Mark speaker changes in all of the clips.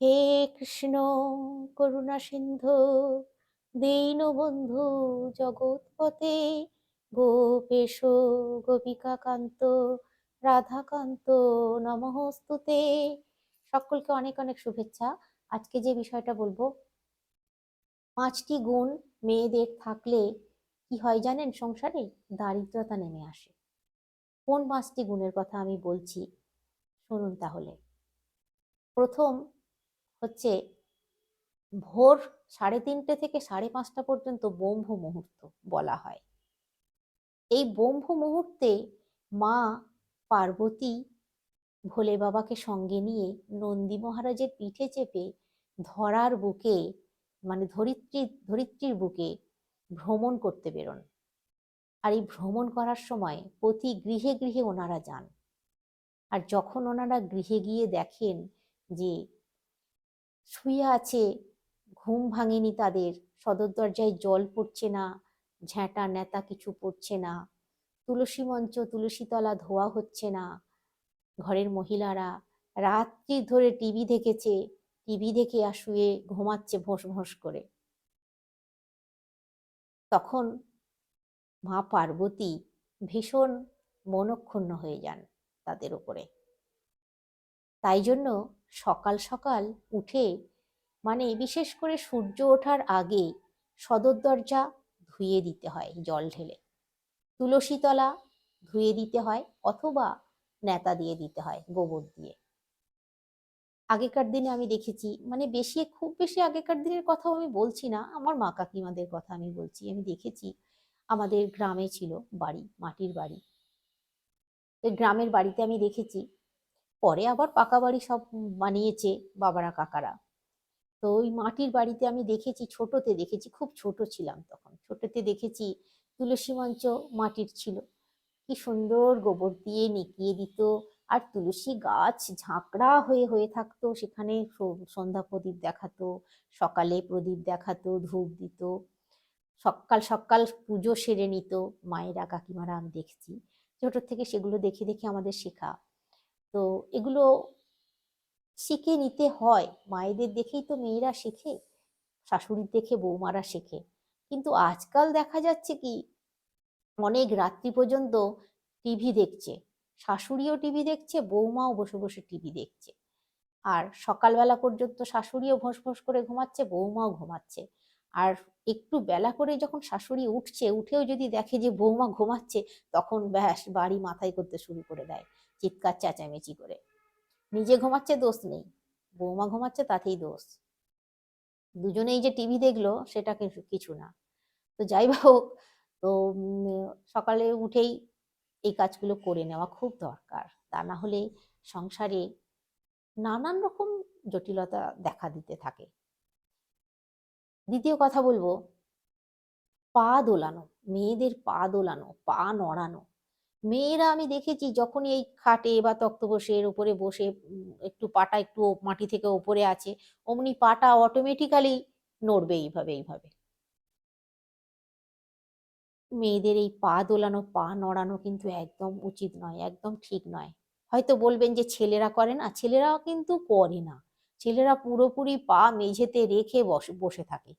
Speaker 1: হে কৃষ্ণ করুণা সিন্ধু দীনবন্ধু জগৎপতে গোপেশ গোপিকা কান্ত রাধাকান্ত নমহস্তুতে সকলকে অনেক অনেক শুভেচ্ছা। আজকে যে বিষয়টা বলব, পাঁচটি গুণ মেয়েদের থাকলে কি হয় জানেন? সংসারে দারিদ্রতা নেমে আসে। কোন পাঁচটি গুণের কথা আমি বলছি? শুনুন তাহলে। প্রথম হচ্ছে ভোর সাড়ে তিনটে থেকে সাড়ে পাঁচটা পর্যন্ত ব্রহ্ম মুহূর্ত বলা হয়। এই ব্রহ্ম মুহূর্তে মা পার্বতী ভোলে বাবাকে সঙ্গে নিয়ে নন্দী মহারাজের পিঠে চেপে ধরার বুকে মানে ধরিত্রী, ধরিত্রীর বুকে ভ্রমণ করতে বেরোন। আর এই ভ্রমণ করার সময় প্রতি গৃহে গৃহে ওনারা যান। আর যখন ওনারা গৃহে গিয়ে দেখেন যে শুয়ে আছে। ঘুম ভাঙেনি তাদের। সদর দরজায় জল পড়ছে না। ঝ্যাঁটা নেতা কিছু পড়ছে না। তুলসী মঞ্চ তুলসীতলা ধোয়া হচ্ছে না। ঘরের মহিলারা রাত্রি ধরে টিভি দেখেছে। টিভি দেখে আর শুয়ে ঘুমাচ্ছে ভোঁস ভোঁস করে। তখন মা পার্বতী ভীষণ মনক্ষুণ্ণ হয়ে যান তাদের উপরে তাই জন্য সকাল সকাল উঠে মানে বিশেষ করে সূর্য ওঠার আগে সদর দরজা ধুয়ে দিতে হয়, জল ঢেলে। তুলসীতলা ধুয়ে দিতে হয় অথবা নেতা দিয়ে দিতে হয়, গোবর দিয়ে। আগেকার দিনে আমি দেখেছি মানে বেশি, খুব বেশি আগেকার দিনের কথাও আমি বলছি না, আমার মা কাকিমাদের কথা আমি বলছি। আমি দেখেছি, আমাদের গ্রামে ছিল বাড়ি, মাটির বাড়ি। গ্রামের বাড়িতে আমি দেখেছি পরে আবার পাকা বাড়ি সব বানিয়েছে বাবারা, কাকারা। তো ওই মাটির বাড়িতে আমি দেখেছি, ছোটতে দেখেছি, খুব ছোট ছিলাম তখন। ছোটতে দেখেছি তুলসী মঞ্চ মাটির ছিল। কি সুন্দর গোবর দিয়ে নিকিয়ে দিত আর তুলসী গাছ ঝাঁকড়া হয়ে হয়ে থাকতো। সেখানে সন্ধ্যা প্রদীপ দেখাতো, সকালে প্রদীপ দেখাতো, ধূপ দিত। সকাল সকাল পুজো সেরে নিত মায়েরা, কাকিমারা, আমি দেখছি। ছোটোর থেকে সেগুলো দেখে দেখে আমাদের শেখা তো এগুলো শিখে নিতে হয়। মায়েদের দেখেই তো মেয়েরা শেখে, শাশুড়ির দেখে বৌমারা শেখে। কিন্তু আজকাল দেখা যাচ্ছে কি, অনেক রাত্রি পর্যন্ত টিভি দেখছে। শাশুড়িও টিভি দেখছে, বৌমাও বসে বসে টিভি দেখছে। আর সকালবেলা পর্যন্ত শাশুড়িও ভোঁস ভোঁস করে ঘুমাচ্ছে, বৌমাও ঘুমাচ্ছে। আর একটু বেলা করে যখন শাশুড়ি উঠছে, উঠেও যদি দেখে যে বৌমা ঘুমাচ্ছে, তখন ব্যাস বাড়ি মাথায় করতে শুরু করে দেয়। চিৎকার, চেঁচামেচি করে। নিজে ঘুমাচ্ছে দোষ নেই, বৌমা ঘুমাচ্ছে তাতেই দোষ। দুজনেই যে টিভি দেখল সেটা কিছু না। তো যাই হোক, তো সকালে উঠেই এই কাজগুলো করে নেওয়া খুব দরকার। তা না হলে সংসারে নানান রকম জটিলতা দেখা দিতে থাকে। দ্বিতীয় কথা বলব, পা দোলানো, মেয়েদের পা দোলানো, পা নড়ানো। মেয়েরা আমি দেখেছি যখনই এই খাটে বা তক্তপোষের উপরে বসে একটু পাটা একটু মাটি থেকে ওপরে আছে, অমনি পাটা অটোমেটিক্যালি নড়বে এইভাবে এইভাবে। মেয়েদের এই পা দোলানো, পা নড়ানো কিন্তু একদম উচিত নয়, একদম ঠিক নয়। হয়তো বলবেন যে ছেলেরা করে না, ছেলেরা কিন্তু করে না। ছেলেরা পুরোপুরি পা মেঝেতে রেখে বসে থাকে।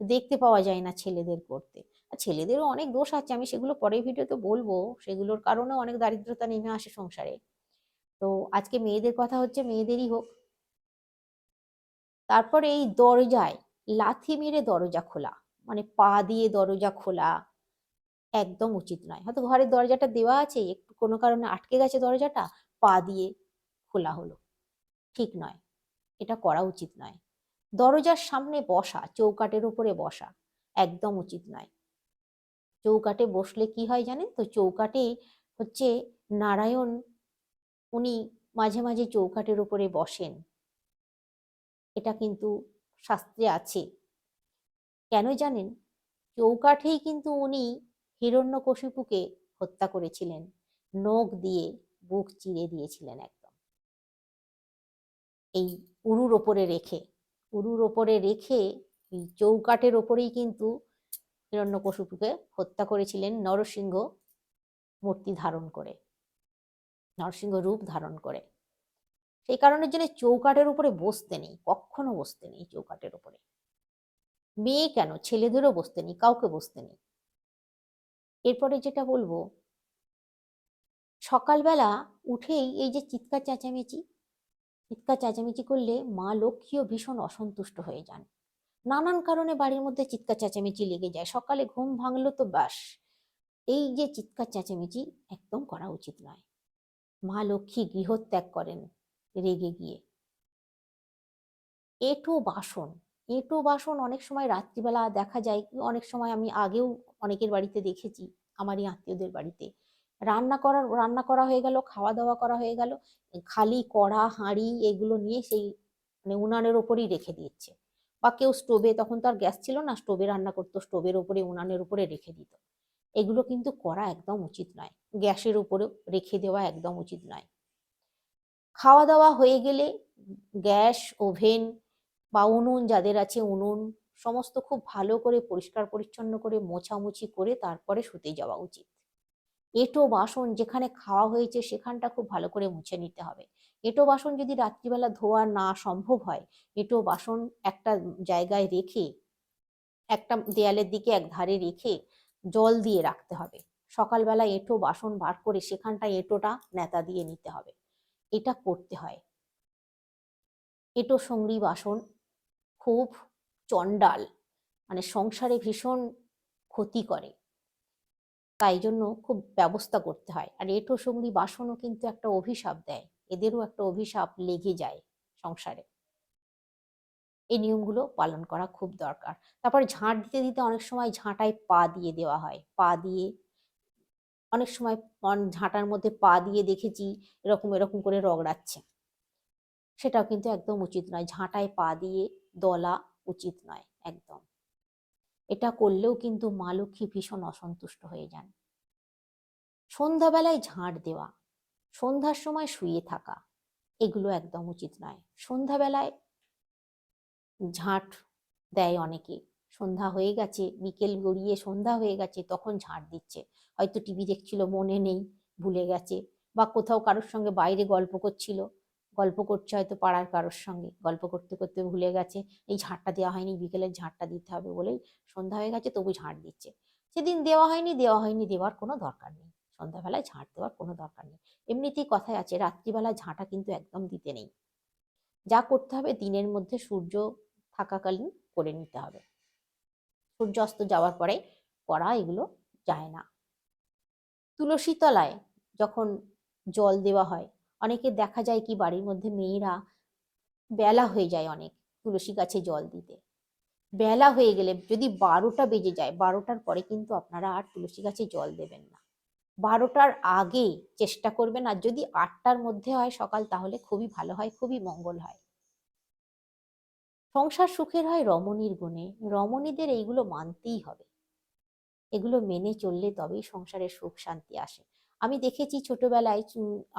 Speaker 1: দেখতে পাওয়া যায় না ছেলেদের করতে। ছেলেদেরও অনেক দোষ আছে, আমি সেগুলো পরের ভিডিওতে বলব। সেগুলোর কারণেও অনেক দারিদ্রতা নেমে আসে সংসারে। তো আজকে মেয়েদের কথা হচ্ছে মেয়েদেরই হোক। তারপরে এই দরজায় লাথি মেরে দরজা খোলা মানে পা দিয়ে দরজা খোলা একদম উচিত নয়। হয়তো ঘরের দরজাটা দেওয়া আছে, একটু কোনো কারণে আটকে গেছে দরজাটা, পা দিয়ে খোলা হলো। ঠিক নয়, এটা করা উচিত নয়। দরজার সামনে বসা, চৌকাটের উপরে বসা, একদম উচিত নয়। চৌকাটে বসলে কি হয় জানেন? তো চৌকাটে হচ্ছে নারায়ণ, উনি মাঝে মাঝে চৌকাটের উপরে বসেন। এটা কিন্তু শাস্ত্রে আছে। কেন জানেন? চৌকাঠেই কিন্তু উনি হিরণ্যকশিপুকে হত্যা করেছিলেন। নখ দিয়ে বুক চিরে দিয়েছিলেন একদম। এই উরুর ওপরে রেখে, উরুর ওপরে রেখে এই চৌকাটের ওপরেই কিন্তু হিরণ্যকশিপুকে হত্যা করেছিলেন নরসিংহ মূর্তি ধারণ করে, নরসিংহ রূপ ধারণ করে। সেই কারণের জন্য চৌকাটের উপরে বসতে নেই, কখনো বসতে নেই চৌকাটের উপরে। মেয়ে কেন? ছেলেদেরও বসতে নেই, কাউকে বসতে নেই। এরপরে যেটা বলব, সকালবেলা উঠেই এই যে চিৎকার চেঁচামেচি চিৎকার চেঁচামেচি করলে মা লক্ষ্মীও ভীষণ অসন্তুষ্ট হয়ে যান। নানান কারণে বাড়ির মধ্যে চিৎকার চেঁচামেচি লেগে যায়। সকালে ঘুম ভাঙলো তো ব্যাস এই যে চিৎকার চেঁচামেচি একদম করা উচিত নয়। মা লক্ষ্মী গৃহত্যাগ করেন রেগে গিয়ে। এঁটো বাসন। এঁটো বাসন অনেক সময় রাত্রিবেলা দেখা যায়, অনেক সময় আমি আগেও অনেকের বাড়িতে দেখেছি, আমারই আত্মীয়দের বাড়িতে। রান্না করার, রান্না করা হয়ে গেল খাওয়া দাওয়া করা হয়ে গেল, খালি কড়া, হাঁড়ি এগুলো নিয়ে সেই মানে উনানের ওপরেই রেখে দিচ্ছে বা কেউ স্টোভে, তখন তো আর গ্যাস ছিল না, স্টোভে রান্না করতো, স্টোভের উপরে, উনানের উপরে রেখে দিত। এগুলো কিন্তু করা একদম উচিত নয়। গ্যাসের উপরে রেখে দেওয়া একদম উচিত নয়। খাওয়া দাওয়া হয়ে গেলে গ্যাস, ওভেন বা উনুন, যাদের আছে উনুন, সমস্ত খুব ভালো করে, পরিষ্কার, পরিচ্ছন্ন করে, মোছামুছি করে তারপরে শুতে যাওয়া উচিত। এঁটো বাসন যেখানে খাওয়া হয়েছে, সেখানটা খুব ভালো করে মুছে নিতে হবে। এঁটো বাসন যদি রাত্রিবেলা ধোয়া না সম্ভব হয়, এঁটো বাসন একটা জায়গায় রেখে, একটা দেয়ালের দিকে এক ধারে রেখে জল দিয়ে রাখতে হবে। সকালবেলা এঁটো বাসন বার করে সেখানটা এঁটোটা নেতা দিয়ে নিতে হবে। এটা করতে হয়। এঁটো সঙ্গী বাসন খুব চণ্ডাল মানে সংসারে ভীষণ ক্ষতি করে। তাই জন্য খুব ব্যবস্থা করতে হয়। আর এঁটো সঙ্গী বাসনও কিন্তু একটা অভিশাপ দেয়। এদেরও একটা অভিশাপ লেগে যায় সংসারে। এই নিয়মগুলো পালন করা খুব দরকার। তারপরে ঝাঁট দিতে দিতে অনেক সময় ঝাঁটায় পা দিয়ে দেওয়া হয়। পা দিয়ে অনেক সময় ঝাঁটার মধ্যে পা দিয়ে দেখেছি এরকম এরকম করে রগড়াচ্ছে। সেটাও কিন্তু একদম উচিত নয়। ঝাঁটায় পা দিয়ে দলা উচিত নয় একদম। এটা করলেও কিন্তু মা লক্ষ্মী ভীষণ অসন্তুষ্ট হয়ে যান। সন্ধ্যাবেলায় ঝাঁট দেওয়া সন্ধ্যার সময় শুয়ে থাকা, এগুলো একদম উচিত নয়। সন্ধ্যাবেলায় ঝাঁট দেয় অনেকে। সন্ধ্যা হয়ে গেছে, বিকেল গড়িয়ে সন্ধ্যা হয়ে গেছে, তখন ঝাঁট দিচ্ছে। হয়তো টিভি দেখছিল, মনে নেই, ভুলে গেছে বা কোথাও কারোর সঙ্গে বাইরে গল্প করছিল, গল্প করছে হয়তো পাড়ার কারোর সঙ্গে, গল্প করতে করতে ভুলে গেছে, এই ঝাঁটটা দেওয়া হয়নি, বিকেলের ঝাঁটটা দিতে হবে বলেই সন্ধ্যা হয়ে গেছে, তবু ঝাঁট দিচ্ছে। সেদিন দেওয়া হয়নি দেওয়া হয়নি, দেওয়ার কোনো দরকার নেই। সন্ধ্যাবেলায় ঝাঁট দেওয়ার কোনো দরকার নেই। এমনিতেই কথায় আছে রাত্রিবেলা ঝাঁটা কিন্তু একদম দিতে নেই। যা করতে হবে দিনের মধ্যে সূর্য থাকাকালীন করে নিতে হবে। সূর্যাস্ত যাওয়ার পরে করা এগুলো যায় না। তুলসী তলায় যখন জল দেওয়া হয়, অনেকে দেখা যায় কি বাড়ির মধ্যে মেয়েরা বেলা হয়ে যায় অনেক তুলসী গাছে জল দিতে। বেলা হয়ে গেলে যদি বারোটা বেজে যায়, বারোটার পরে কিন্তু আপনারা আর তুলসী গাছে জল দেবেন না। বারোটার আগে চেষ্টা করবেন, আর যদি আটটার মধ্যে হয় সকাল, তাহলে খুবই ভালো হয়, খুবই মঙ্গল হয়। সংসার সুখের হয় রমণীর গুণে, রমণীদের এইগুলো মানতেই হবে। এগুলো মেনে চললে তবেই সংসারে সুখ শান্তি আসে। আমি দেখেছি ছোটবেলায়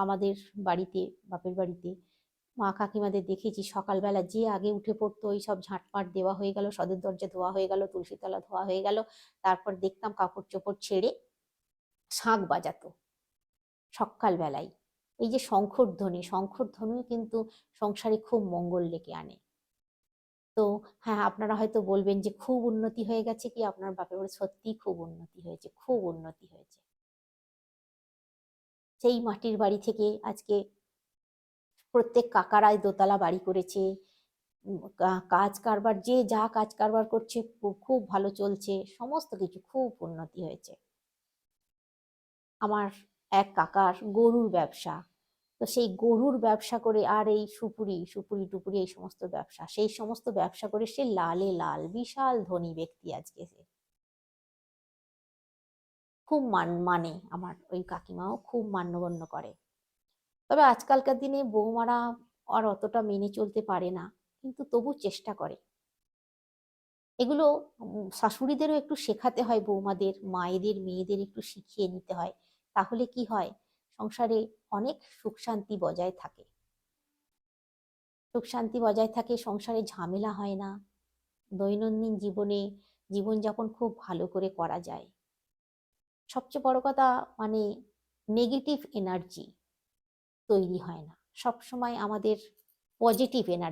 Speaker 1: আমাদের বাড়িতে, বাপের বাড়িতে, মা কাকিমাদের দেখেছি, সকালবেলা যে আগে উঠে পড়তো, ওই সব ঝাঁটপাট দেওয়া হয়ে গেল, সদের দরজা ধোয়া হয়ে গেল তুলসীতলা ধোয়া হয়ে গেল, তারপর দেখতাম কাপড় চোপড় ছেড়ে শাঁখ বাজাতো সকালবেলায়। এই যে শঙ্খর ধ্বনি, শঙ্খর ধ্বনিও কিন্তু সংসারে খুব মঙ্গল ডেকে আনে। তো হ্যাঁ আপনারা হয়তো বলবেন যে খুব উন্নতি হয়ে গেছে কি? আপনার বাপের বাড়ি সত্যিই খুব উন্নতি হয়েছে, খুব উন্নতি হয়েছে। সেই মাটির বাড়ি থেকে আজকে প্রত্যেক কাকারাই দোতলা বাড়ি করেছে। কাজ কারবার, যে যা কাজ কারবার করছে, খুব ভালো চলছে, সমস্ত কিছু খুব উন্নতি হয়েছে। আমার এক কাকার গরুর ব্যবসা। তো সেই গরুর ব্যবসা করে আর এই সুপুরি সুপুরি, টুপুরি এই সমস্ত ব্যবসা, সেই সমস্ত ব্যবসা করে সে লালে লাল, বিশাল ধনী ব্যক্তি আজকে সে। খুব মান মানে আমার ওই কাকিমাও খুব মান্যগণ্য করে। তবে আজকালকার দিনে বৌমারা আর অতটা মেনে চলতে পারে না, কিন্তু তবু চেষ্টা করে। এগুলো শাশুড়িদেরও একটু শেখাতে হয়, বৌমাদের, মায়েদের, মেয়েদের একটু শিখিয়ে নিতে হয়। তাহলে কি হয়? সংসারে অনেক সুখ শান্তি বজায় থাকে। সুখ শান্তি বজায় থাকে, সংসারে ঝামেলা হয় না। দৈনন্দিন জীবনে জীবনযাপন খুব ভালো করে করা যায়। সবচেয়ে বড় কথা মানে নেগেটিভ এনার্জি তৈরি হয় না। সবসময় আমাদের পজিটিভ এনার্জি